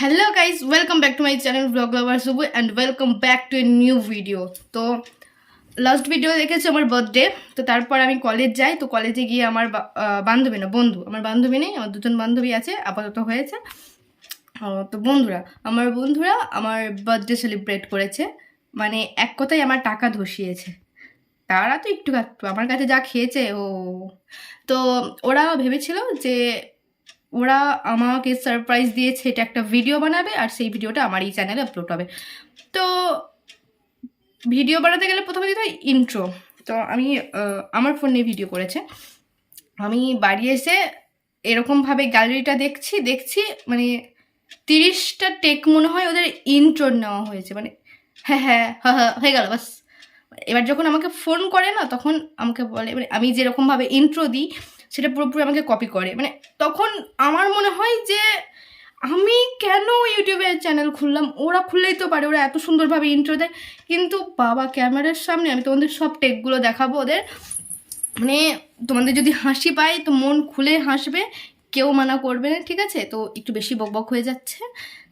Hello guys welcome back to my channel vlog lover Subu and welcome back to a new video তো last video দেখেছি আমার birthday তো তারপর আমি college যাই, তো কলেজে গিয়ে আমার বান্ধবী, না, বন্ধু, আমার বান্ধবী নেই, আমার দুজন বান্ধবী আছে, আপাতত হয়েছে। তো বন্ধুরা, আমার বন্ধুরা আমার বার্থডে সেলিব্রেট করেছে মানে এক কথায় আমার টাকা ধসিয়েছে। তারা তো একটু আমার কাছে যা খেয়েছে, ও। তো ওরা ভেবেছিল যে ওরা আমাকে সারপ্রাইজ দিয়েছে এটা একটা ভিডিও বানাবে আর সেই ভিডিওটা আমার এই চ্যানেলে আপলোড হবে। তো ভিডিও বানাতে গেলে প্রথমে দিতে হয় ইন্ট্রো তো আমি আমার ফোন নিয়ে ভিডিও করেছে। আমি বাড়ি এসে এরকমভাবে গ্যালারিটা দেখছি দেখছি মানে তিরিশটা টেক মনে হয় ওদের ইন্ট্রো নেওয়া হয়েছে। মানে হ্যাঁ হ্যাঁ হ্যাঁ হ্যাঁ হয়ে গেল বাস। এবার যখন আমাকে ফোন করে না, তখন আমাকে বলে মানে আমি যেরকমভাবে ইন্ট্রো দিই সেটা পুরোপুরি আমাকে কপি করে। মানে তখন আমার মনে হয় যে আমি কেন ইউটিউবের চ্যানেল খুললাম? ওরা খুললেই তো পারে, ওরা এত সুন্দরভাবে ইন্ট্রো দেয়। কিন্তু বাবা ক্যামেরার সামনে আমি তোমাদের সব টেকগুলো দেখাবো ওদের। মানে তোমাদের যদি হাসি পায়, তো মন খুলে হাসবে, কেউ মানা করবে না, ঠিক আছে? তো একটু বেশি বকবক হয়ে যাচ্ছে।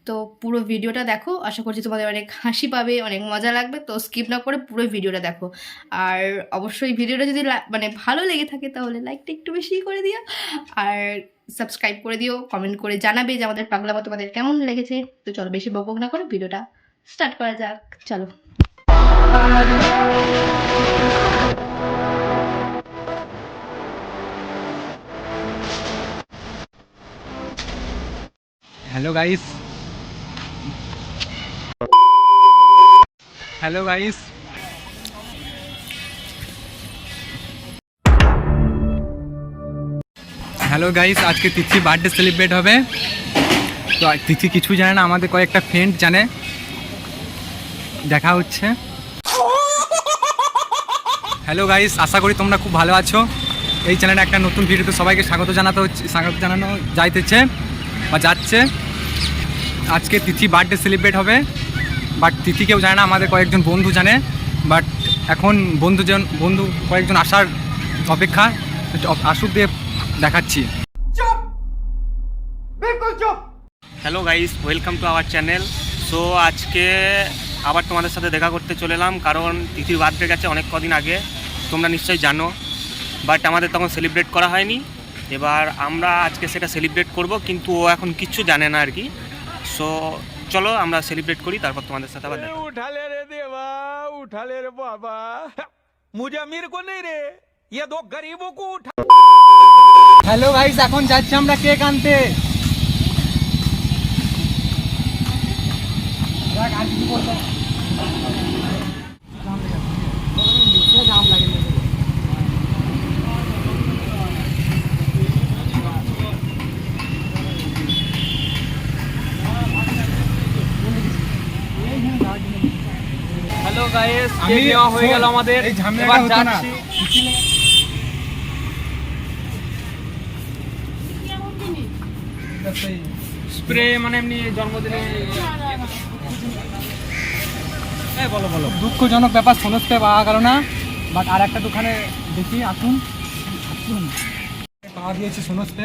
তো পুরো ভিডিওটা দেখো। আশা করছি তোমাদের অনেক হাসি পাবে, অনেক মজা লাগবে। তো স্কিপ না করে পুরো ভিডিওটা দেখো। আর অবশ্যই ভিডিওটা যদি মানে ভালো লেগে থাকে তাহলে লাইকটা একটু বেশি করে দিও। আর সাবস্ক্রাইব করে দিও কমেন্ট করে জানাবে যে আমাদের পাগলামো তোমাদের কেমন লেগেছে। তো চলো বেশি বকবক না করে ভিডিওটা স্টার্ট করা যাক। চলো। Hello guys hello guys. Hello guys, আজকে তিথি বার্থডে সেলিব্রেট হবে। তো তিথি কিছু জানে না, আমাদের কয়েকটা ফ্রেন্ড জানে। দেখা হচ্ছে। হ্যালো গাইস, আশা করি তোমরা খুব ভালো আছো। এই চ্যানেলে একটা নতুন ভিডিওতে সবাইকে স্বাগত জানাতে হচ্ছে, স্বাগত জানানো যাইতেছে বা যাচ্ছে। আজকে তিথি বার্থডে সেলিব্রেট হবে। বাট তিথি কেউ জানে না আমাদের কয়েকজন বন্ধু জানে। বাট এখন বন্ধুজন বন্ধু কয়েকজন আসার অপেক্ষা আসুক দিয়ে দেখাচ্ছি। Hello guys welcome to our channel so আজকে আবার তোমাদের সাথে দেখা করতে চলে এলাম কারণ তিথির বার্থডে গেছে অনেক কদিন আগে তোমরা নিশ্চয়ই জানো। বাট আমাদের তখন সেলিব্রেট করা হয়নি। এবার আমরা আজকে সেটা সেলিব্রেট করব কিন্তু ও এখন কিচ্ছু জানে না আর কি। সো চলো আমরা সেলিব্রেট করি তারপর তোমাদের সাথে আবার উঠালে রে দেবা উঠালে রে বাবা। মুঝে আমির কো নেই রে ইয়ে দো গরিব কো উঠা হ্যালো গাইস এখন যাচ্ছি আমরা কেক আনতে। আর কিছু বলব আমি কেক নেওয়া হয়ে গেল আমাদের? এবার যাচ্ছি। স্প্রে মানে এমনি জন্মদিনে হ্যাঁ বলো বলো। দুঃখজনক ব্যাপার শুনতে পাওয়া গেল না। বাট আর একটা দোকানে দেখি আসুন। পাওয়া গিয়েছে এবার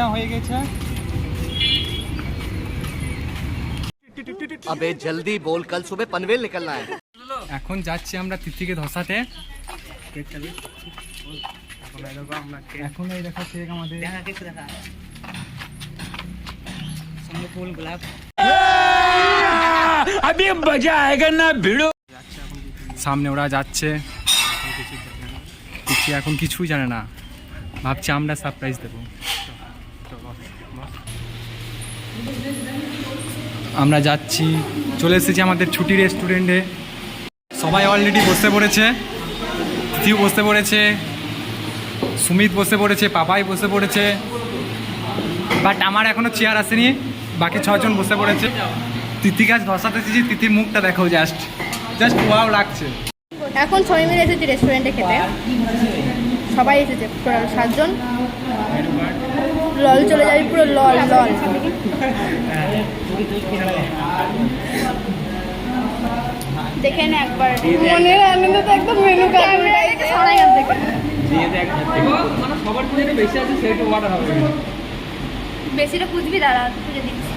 নেওয়া হয়ে গেছে अबे जल्दी बोल कल सुबह पनवेल निकलना है এখন যাচ্ছি আমরা তিথিকে ধসাতে এখন এই দেখো কেক আমাদের अभी मजा आएगा ना भिड़ो সামনে ওরা যাচ্ছে তিথি এখন কিছুই জানে না ভাবছি আমরা সারপ্রাইজ দেবো আমরা যাচ্ছি, চলে এসেছি আমাদের ছুটি রেস্টুরেন্টে সবাই অলরেডি বসে পড়েছে তিথিও বসে পড়েছে, সুমিত বসে পড়েছে, পাপাই বসে পড়েছে। বাট আমার এখনও চেয়ার আসেনি, বাকি ছজন বসে পড়েছে। তিথি গাছ ধসাতে চেয়েছি তিথির মুখটা দেখো জাস্ট জাস্ট ওয়াও লাগছে। এখন সবাই মিলে এসেছি রেস্টুরেন্টে খেতে। সবাই এসেছে, সাতজন। লল চলে যাবে পুরো লল লল। দেখে না একবার। মনের আনন্দ তো একদম মেনু কার্ড মানে সবার বেশি আছে সেটা অর্ডার হবে। বেশিটা খুঁজবি দাঁড়া খুঁজে দিচ্ছি।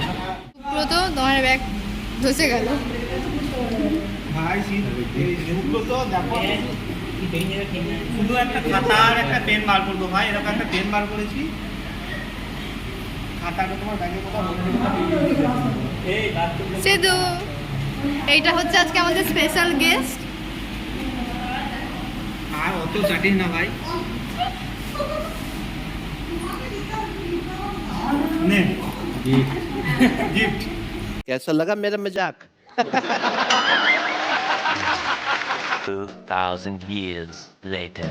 পুরো তো তোমার ব্যাগ ধসে গেল। শুধু একটা খাতা আর একটা পেন বার করব ভাই। এরকম একটা পেন বার করেছি। সিধু এইটা হচ্ছে আজকে আমাদের স্পেশাল গেস্ট আর অত চাটিস না ভাই নে গিফট कैसा लगा मेरा मजाक 2,000 years later.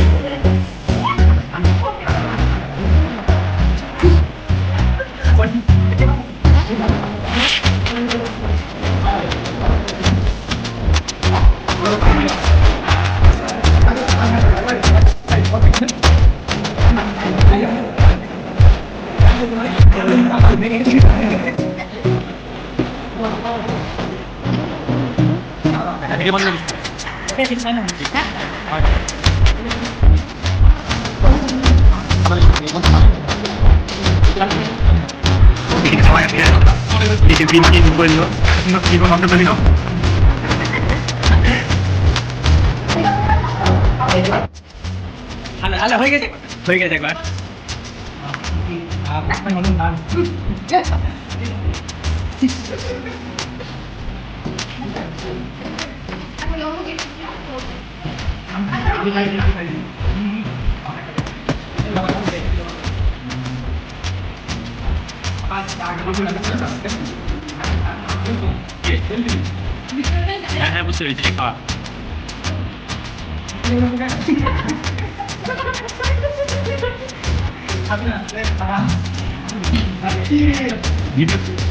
đi bắn đi. Cái thịt này là thịt khác? Thôi. Thì pin pin quên nữa. Nó pin nó được đâu Anh là hơi cái hơi cái thằng bạn À, anh còn đang Thank you. 해보실 때가 미드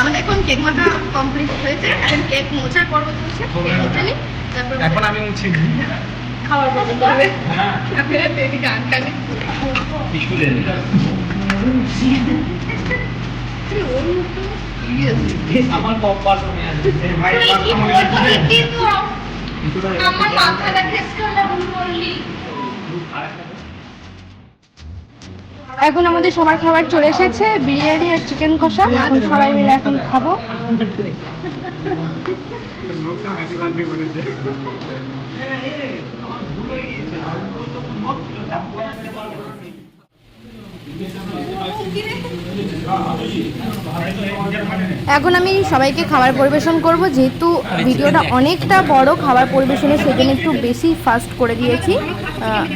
আমাদের এখন cake মাখা complete হয়েছে এখন cake মোছার পর্ব চলছে cake মুছে নিই, তারপর এখন আমি মুছি খাওয়ার পর্ব করবে। তারপরে বেবি গান টানে আমার কপাল আমার মাথাটা খেস করলে ভুল করলি। এখন আমাদের সবার খাবার চলে এসেছে, বিরিয়ানি আর চিকেন কষা। এখন সবাই মিলে এখন খাব। এখন আমি সবাইকে খাবার পরিবেশন করব, যেহেতু ভিডিওটা অনেকটা বড় খাবার পরিবেশনের সেজন্য একটু বেশি ফাস্ট করে দিয়েছি।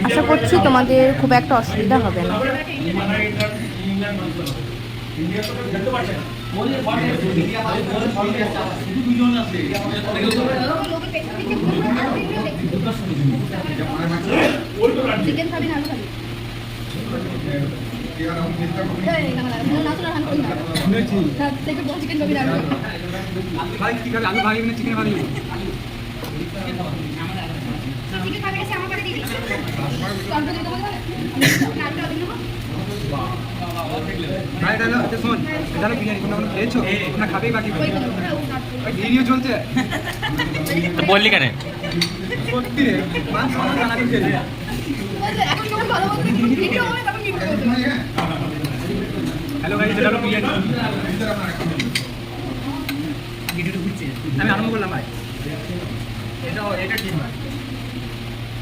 আশা করছি তোমাদের খুব একটা অসুবিধা হবে না। বললি কেন? সত্যি রে মাছ খাওয়া জানা দিতে এখন ভালো ভিডিও হ্যালো গাইস এটা হলো বিরিয়ানি আমি আরম্ভ করলাম ভাই এটা এটা ঠিক ভাই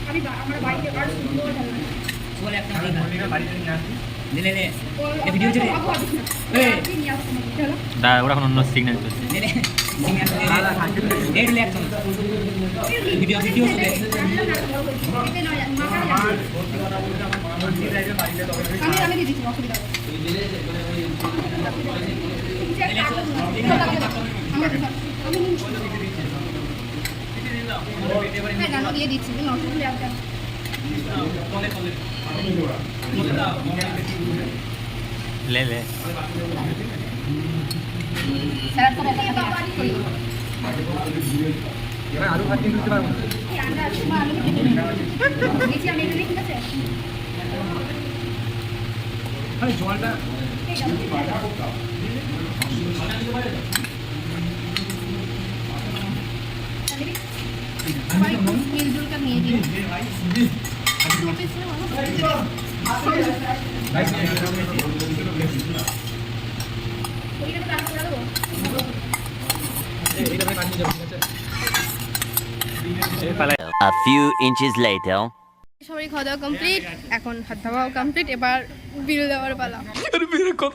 আমি আমার বাড়িতে আর সুন্দর ঢালনা বাড়িতে নিয়ে আসি ভিডিও চলে নিয়ে দা ওরা এখন অন্য সিগন্যাল চলছে ভিডিও ভিডিও আমি আমি দিচ্ছি অসুবিধা নেই। আমি দিয়ে দিচ্ছি আমি আছে? আরে জলটা মিলজুল করে নিয়ে দিন। A few inches later. সবাই খাওয়া দাওয়া কমপ্লিট এখন হাত ধাওয়াও কমপ্লিট এবার বিল দেওয়ার পালা। আরে মেরে কত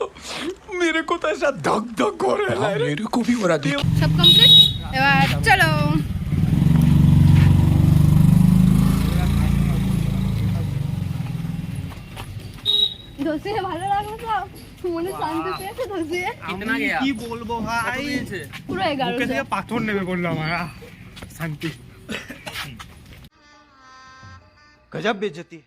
মেরে কোথায় সব ধক ধক করে। হ্যাঁ, মেরে কবি ওরা সব কমপ্লিট এবার চলো। কি বলব ভাই? পুরো 11 পাথর নেবে বললাম আমার। শান্তি। গজব বেজতি।